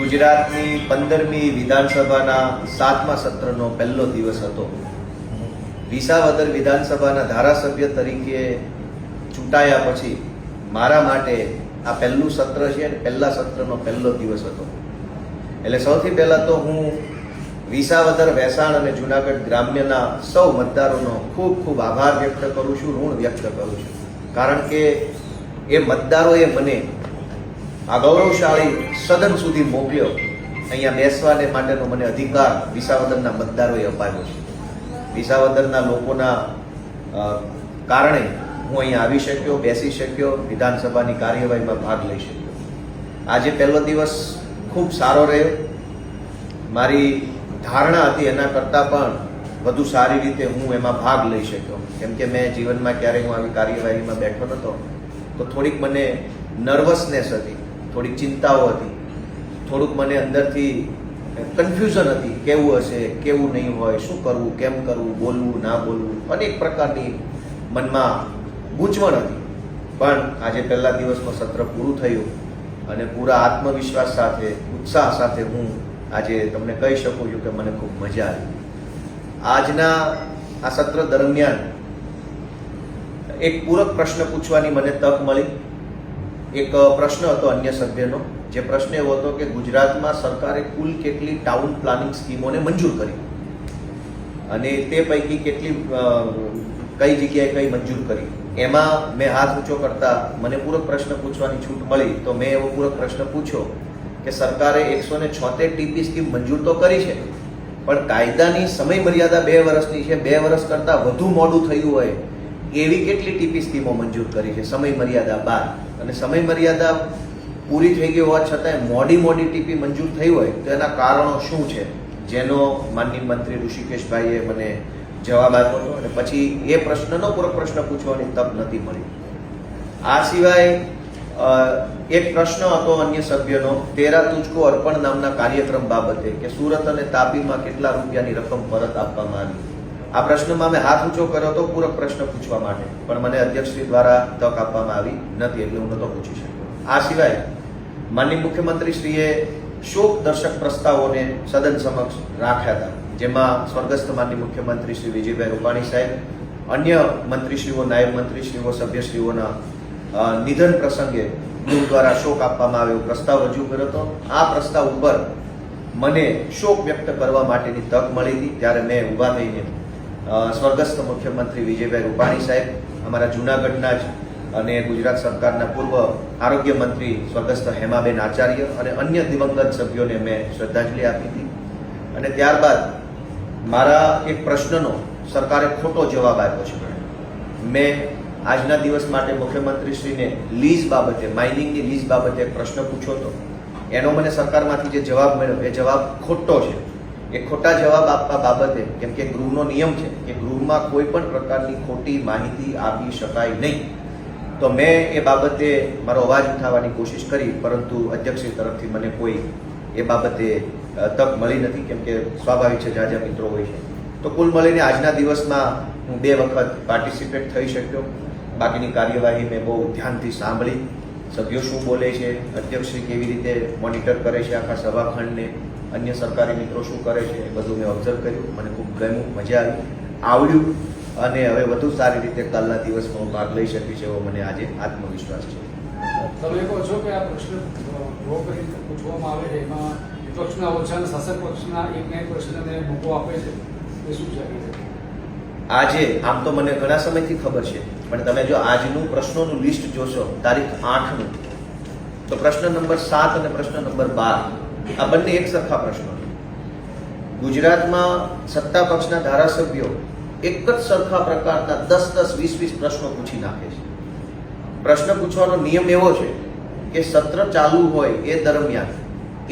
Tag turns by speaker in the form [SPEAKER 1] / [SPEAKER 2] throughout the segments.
[SPEAKER 1] ગુજરાતની પંદરમી વિધાનસભાના સાતમા સત્રનો પહેલો દિવસ હતો. વિસાવદર વિધાનસભાના ધારાસભ્ય તરીકે ચૂંટાયા પછી મારા માટે આ પહેલું સત્ર છે અને પહેલા સત્રનો પહેલો દિવસ હતો. એટલે સૌથી પહેલાં તો હું વિસાવદર, વેસાણ અને જુનાગઢ ગ્રામ્યના સૌ મતદારોનો ખૂબ ખૂબ આભાર વ્યક્ત કરું છું, ઋણ વ્યક્ત કરું છું. કારણ કે એ મતદારોએ મને આ ગૌરવશાળી સદન સુધી મોકલ્યો. અહીંયા બેસવાને માટેનો મને અધિકાર વિસાવદરના મતદારોએ અપાવ્યો છે. વિસાવદરના લોકોના કારણે હું અહીંયા આવી શક્યો, બેસી શક્યો, વિધાનસભાની કાર્યવાહીમાં ભાગ લઈ શક્યો. આજે પહેલો દિવસ ખૂબ સારો રહ્યો. મારી ધારણા હતી એના કરતાં પણ વધુ સારી રીતે હું એમાં ભાગ લઈ શક્યો. કેમ કે મેં જીવનમાં ક્યારેય હું આવી કાર્યવાહીમાં બેઠો નહોતો, તો થોડીક મને નર્વસનેસ હતી. થોડીક ચિંતાઓ હતી. થોડુંક મને અંદરથી કન્ફ્યુઝન હતી, કેવું હશે, કેવું નહીં હોય, શું કરવું, કેમ કરવું, બોલવું, ના બોલવું, અનેક પ્રકારની મનમાં ગૂંચવણ હતી. પણ આજે પહેલા દિવસમાં સત્ર પૂરું થયું અને પૂરા આત્મવિશ્વાસ સાથે, ઉત્સાહ સાથે હું આજે તમને કહી શકું છું કે મને ખૂબ મજા આવી. આજના આ સત્ર દરમિયાન એક પૂરક પ્રશ્ન પૂછવાની મને તક મળી. એક પ્રશ્ન હતો અન્ય સભ્યનો. જે પ્રશ્ન એવો હતો કે ગુજરાતમાં સરકારે કુલ કેટલી ટાઉન પ્લાનિંગ સ્કીમોને મંજૂર કરી? અને તે પૈકી કેટલી કઈ જગ્યાએ કઈ મંજૂર કરી? એમાં મેં હાથ ઊંચો કરતા મને પૂરક પ્રશ્ન પૂછવાની છૂટ મળી, તો મેં એવો પૂરક પ્રશ્ન પૂછ્યો કે સરકારે એકસો ને છોતેર ટીપી સ્કીમ મંજૂર તો કરી છે, પણ કાયદાની સમય મર્યાદા બે વર્ષની છે, બે વર્ષ કરતાં વધુ મોડું થયું હોય, એવી કેટલી ટીપી સ્કીમો મંજૂર કરી છે સમય મર્યાદા બાદ અને સમય મર્યાદા પૂરી થઈ ગઈ હોવા છતાંય મોડી મોડી ટીપી મંજૂર થઈ હોય તો એના કારણો શું છે? જેનો માનનીય મંત્રી ઋષિકેશભાઈએ મને જવાબ આપ્યો હતો અને પછી એ પ્રશ્નનો પૂરો પ્રશ્ન પૂછવાની તક નથી મળી. આ સિવાય એક પ્રશ્ન હતો અન્ય સભ્યનો, તેરા તુજકો અર્પણ નામના કાર્યક્રમ બાબતે કે સુરત અને તાપીમાં કેટલા રૂપિયાની રકમ પરત આપવામાં આવી? આ પ્રશ્નમાં મેં હાથ ઊંચો કર્યો હતો પૂરક પ્રશ્ન પૂછવા માટે. પણ મને અધ્યક્ષશ્રી દ્વારા તક આપવામાં આવી નથી એટલે હું નહોતો પૂછી શક્યો. આ સિવાય માનનીય મુખ્યમંત્રીશ્રીએ શોક દર્શક પ્રસ્તાવોને સદન સમક્ષ રાખ્યા હતા. જેમાં સ્વર્ગસ્થ માનનીય મુખ્યમંત્રી શ્રી વિજયભાઈ રૂપાણી સાહેબ, અન્ય મંત્રીશ્રીઓ, નાયબ મંત્રીશ્રીઓ, સભ્યશ્રીઓના નિધન પ્રસંગે ગૃહ દ્વારા શોક આપવામાં આવ્યો, પ્રસ્તાવ રજૂ કર્યો હતો. આ પ્રસ્તાવ ઉપર મને શોક વ્યક્ત કરવા માટેની તક મળી હતી. ત્યારે મેં ઊભા થઈને સ્વર્ગસ્થ મુખ્યમંત્રી વિજયભાઈ રૂપાણી સાહેબ, અમારા જૂનાગઢના જ અને ગુજરાત સરકારના પૂર્વ આરોગ્ય મંત્રી સ્વર્ગસ્થ હેમાબેન આચાર્ય અને અન્ય દિવંગત સભ્યોને મેં શ્રદ્ધાંજલિ આપી હતી. અને ત્યારબાદ મારા એક પ્રશ્નનો સરકારે ખોટો જવાબ આપ્યો છે. મેં આજના દિવસ માટે મુખ્યમંત્રીશ્રીને લીઝ બાબતે, માઇનિંગની લીઝ બાબતે પ્રશ્ન પૂછ્યો હતો. એનો મને સરકારમાંથી જે જવાબ મળ્યો, એ જવાબ ખોટો છે. એ ખોટા જવાબ આપવા બાબતે, કેમ કે ગૃહનો નિયમ છે કે ગૃહમાં કોઈ પણ પ્રકારની ખોટી માહિતી આપી શકાય નહીં. તો મેં એ બાબતે મારો અવાજ ઉઠાવવાની કોશિશ કરી, પરંતુ અધ્યક્ષશ્રી તરફથી મને કોઈ એ બાબતે તક મળી નથી, કેમ કે સ્વાભાવિક છે, જાજા મિત્રો હોય છે. તો કુલ મળીને આજના દિવસમાં હું બે વખત પાર્ટિસિપેટ થઈ શક્યો. બાકીની કાર્યવાહી મેં બહુ ધ્યાનથી સાંભળી. સભ્યો શું બોલે છે અધ્યક્ષશ્રી કેવી રીતે મોનિટર કરે છે આખા સભાખંડને અન્ય સરકારી મિત્રો શું કરે છે એ બધું મેં ઓબ્ઝર્વ કર્યું મને ખૂબ ગમ્યું મજા આવી. આવડ્યું અને હવે વધુ સારી રીતે કાલના દિવસમાં હું ભાગ લઈ શકીશ એવો મને આજે આત્મવિશ્વાસ છે.
[SPEAKER 2] તમે કહો છો કે આ પ્રશ્ન પૂછવામાં આવે છે એમાં વિપક્ષના ઓછા શાસક પક્ષના એક ને એક પ્રશ્નને મોકો આપે છે એ શું છે?
[SPEAKER 1] આજે આમ તો મને ઘણા સમયથી ખબર છે. પણ તમે જો આજનું પ્રશ્નોનું લિસ્ટ જોશો, તારીખ આઠનું, તો પ્રશ્ન નંબર સાત અને પ્રશ્ન નંબર બાર, આ બંને એક સરખા પ્રશ્નો ગુજરાતમાં સત્તા પક્ષના ધારાસભ્યો એક જ સરખા પ્રકારના દસ દસ વીસ વીસ પ્રશ્નો પૂછી નાખે છે. પ્રશ્ન પૂછવાનો નિયમ એવો છે કે સત્ર ચાલુ હોય એ દરમિયાન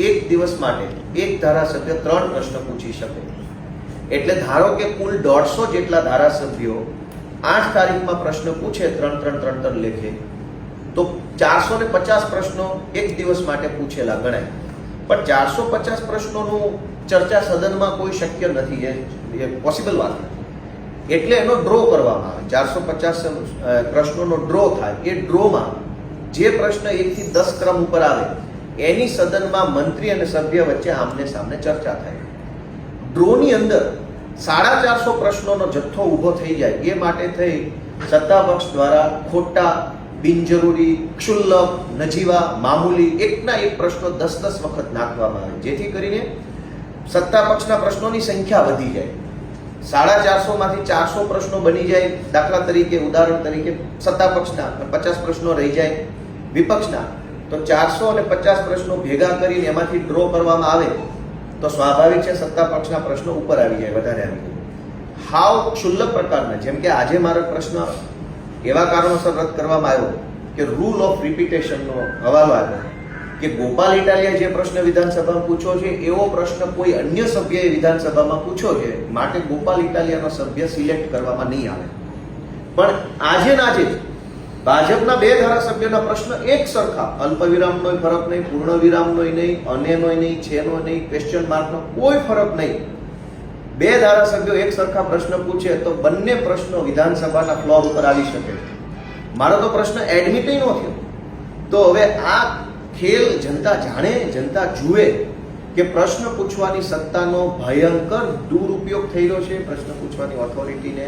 [SPEAKER 1] એક દિવસ માટે એક ધારાસભ્ય ત્રણ પ્રશ્ન પૂછી શકે. એટલે ધારો કે કુલ દોઢસો જેટલા ધારાસભ્યો આઠ તારીખમાં પ્રશ્ન પૂછે, ત્રણ ત્રણ ત્રણ ત્રણ લેખે. તો ચારસો ને પચાસ પ્રશ્નો એક દિવસ માટે પૂછેલા ગણાય. પણ ચારસો પચાસ પ્રશ્નોનું ચર્ચા સદનમાં કોઈ શક્ય નથી, એ પોસિબલ વાત એટલે એનો ડ્રો કરવામાં આવે. ચારસો પચાસ પ્રશ્નોનો ડ્રો થાય. એ ડ્રોમાં જે પ્રશ્ન એકથી દસ ક્રમ ઉપર આવે, એની સદનમાં મંત્રી અને સભ્ય વચ્ચે આમને સામને ચર્ચા થાય. ડ્રોની અંદર સાડા ચારસો પ્રશ્નોનો જથ્થો ઊભો થઈ જાય. એ માટે થઈ સત્તા પક્ષ દ્વારા ખોટા, બિનજરૂરી, ક્ષુલ્લક, નજીવા, મામૂલી એકના એક પ્રશ્નો દસ દસ વખત નાખવામાં આવે. જેથી કરીને સત્તા પક્ષના પ્રશ્નોની સંખ્યા વધી જાય. સાડા ચારસો માંથી ચારસો પ્રશ્નો બની જાય. દાખલા તરીકે, ઉદાહરણ તરીકે સત્તા પક્ષના પચાસ પ્રશ્નો રહી જાય. વિપક્ષના તો ચારસો અને પચાસ પ્રશ્નો ભેગા કરીને એમાંથી ડ્રો કરવામાં આવે. તો સ્વાભાવિક છે સત્તા પક્ષના પ્રશ્નો ઉપર આવી જાય, વધારે આવી જાય. હાવ ક્ષુલ્લક પ્રકારના, જેમ કે આજે મારો પ્રશ્ન એવા કારણોસર રદ કરવામાં આવ્યો કે રૂલ ઓફ રિપીટેશનનો હવાલો આવ્યો કે ગોપાલ ઇટાલિયા જે પ્રશ્ન વિધાનસભામાં પૂછ્યો છે, એવો પ્રશ્ન કોઈ અન્ય સભ્યએ વિધાનસભામાં પૂછ્યો છે, માટે ગોપાલ ઇટાલિયાનો સભ્ય સિલેક્ટ કરવામાં નહીં આવે. પણ આજે ના આજે ભાજપના બે ધારાસભ્યના પ્રશ્ન એક સરખા. અલ્પ વિરામનો ફરક નહીં પૂર્ણ વિરામનો નહીં અનેનો નહીં, છેનો નહીં ક્વેશ્ચન માર્કનો કોઈ ફરક નહીં. બે ધારાસભ્યો એક સરખા પ્રશ્ન પૂછે તો બંને પ્રશ્નો વિધાનસભાના ફ્લોર ઉપર આવી શકે. મારો તો પ્રશ્ન એડમિટ ન થયો. તો હવે આ ખેલ જનતા જાણે, જનતા જુએ કે પ્રશ્ન પૂછવાની સત્તાનો ભયંકર દુરુપયોગ થઈ રહ્યો છે. પ્રશ્ન પૂછવાની ઓથોરિટીને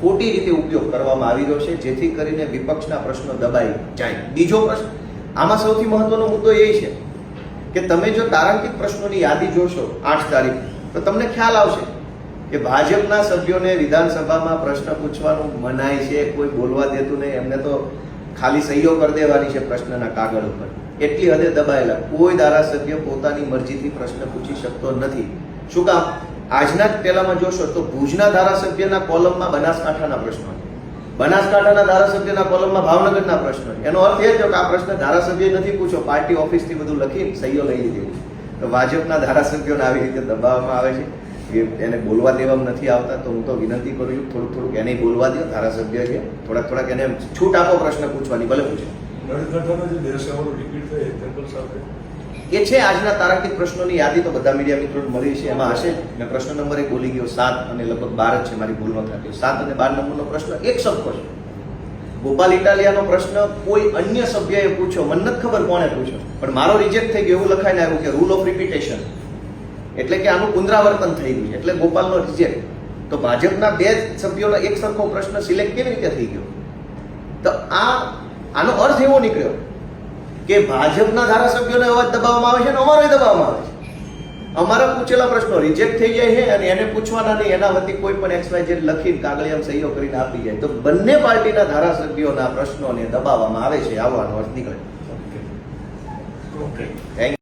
[SPEAKER 1] ખોટી રીતે ઉપયોગ કરવામાં આવી રહ્યો છે, જેથી કરીને વિપક્ષના પ્રશ્નો દબાઈ જાય. બીજો પ્રશ્ન, આમાં સૌથી મહત્વનો મુદ્દો એ છે કે તમે જો તારાંકિત પ્રશ્નોની યાદી જોશો આઠ તારીખ, તો તમને ખ્યાલ આવશે કે ભાજપના સભ્યોને વિધાનસભામાં પ્રશ્ન પૂછવાનું મનાય છે, કોઈ બોલવા દેતું નહીં, એમને તો ખાલી સહીઓ કરી દેવાની છે પ્રશ્નના કાગળ ઉપર. એટલી હદે દબાયેલા કોઈ ધારાસભ્ય પોતાની મરજીથી પ્રશ્ન પૂછી શકતો નથી. શું કામ? આજના જ પેલામાં જોશો તો ભુજના ધારાસભ્યના કોલમમાં બનાસકાંઠાના પ્રશ્નો બનાસકાંઠાના ધારાસભ્યના કોલમમાં ભાવનગરના પ્રશ્નો એનો અર્થ એ થયો કે આ પ્રશ્ન ધારાસભ્ય નથી પૂછ્યો, પાર્ટી ઓફિસથી બધું લખી સહીઓ લઈ લીધી તો ભાજપના ધારાસભ્યોને આવી રીતે દબાવવામાં આવે છે કે એને બોલવા દેવામાં નથી આવતા, તો હું તો વિનંતી કરું છું, થોડુંક થોડુંક એને બોલવા દો ધારાસભ્ય છે થોડાક થોડાક એને છૂટ આપો પ્રશ્ન પૂછવાની, ભલે પૂછે.
[SPEAKER 3] નળકાંઠાના જે સવાલો રિપીટ થાય તેના સાથે
[SPEAKER 1] એ છે આજના તારાંકિત પ્રશ્નોની યાદી તો બધા મીડિયા મિત્રો મળી છે એમાં હશે મેં પ્રશ્ન નંબર એક બોલી ગયો, સાત અને લગભગ બાર જ છે મારી ભૂલ ન સાત અને બાર નંબરનો પ્રશ્ન એક સરખો છે. ગોપાલ ઇટાલિયાનો પ્રશ્ન, કોઈ અન્ય સભ્યએ પૂછ્યો? મને નથી ખબર કોણે પૂછ્યો. પણ મારો રિજેક્ટ થઈ ગયો એવું લખાઈને આવ્યું કે રૂલ ઓફ રિપીટેશન એટલે કે આનું પુનરાવર્તન થઈ ગયું એટલે ગોપાલનો રિજેક્ટ તો ભાજપના બે સભ્યોનો એક સરખો પ્રશ્ન સિલેક્ટ કેવી રીતે થઈ ગયો? તો આ, આનો અર્થ એવો નીકળ્યો કે ભાજપના ધારાસભ્યોને અવાજ દબાવવામાં આવે છે અને અમારો દબાવવામાં આવે છે. અમારા પૂછેલા પ્રશ્નો રિજેક્ટ થઈ જાય છે અને એને પૂછવાના નહીં એના વતી કોઈ પણ એક્સવાય વાય ઝેડ લખીને કાગળિયામાં સહીઓ કરીને આપી જાય. તો બંને પાર્ટીના ધારાસભ્યોના પ્રશ્નોને દબાવવામાં આવે છે. આવવાનો અર્થ નીકળે.
[SPEAKER 3] Okay okay
[SPEAKER 1] thank